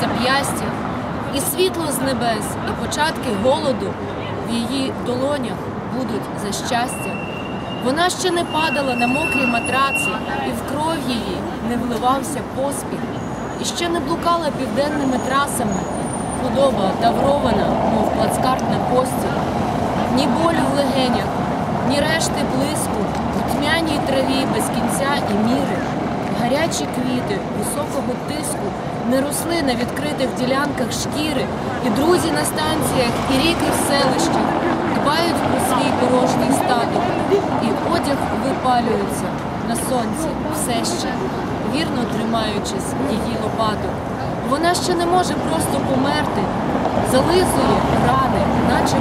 зап'ястя, і світло з небес, і початки голоду в її долонях будуть за щастя. Вона ще не падала на мокрій матраці, і в кров її не вливався поспіх, і ще не блукала південними трасами, худоба таврована, мов плацкарт на пості. Ні болю в легенях, ні решти блиску, в тьмяній траві без кінця і міри. Гарячі квіти високого тиску не росли на відкритих ділянках шкіри, і друзі на станціях, і ріки в селищах дбають про свій порожній статок, і одяг випалюється на сонці все ще, вірно тримаючись її лопаток. Вона ще не може просто померти, зализує рани, наче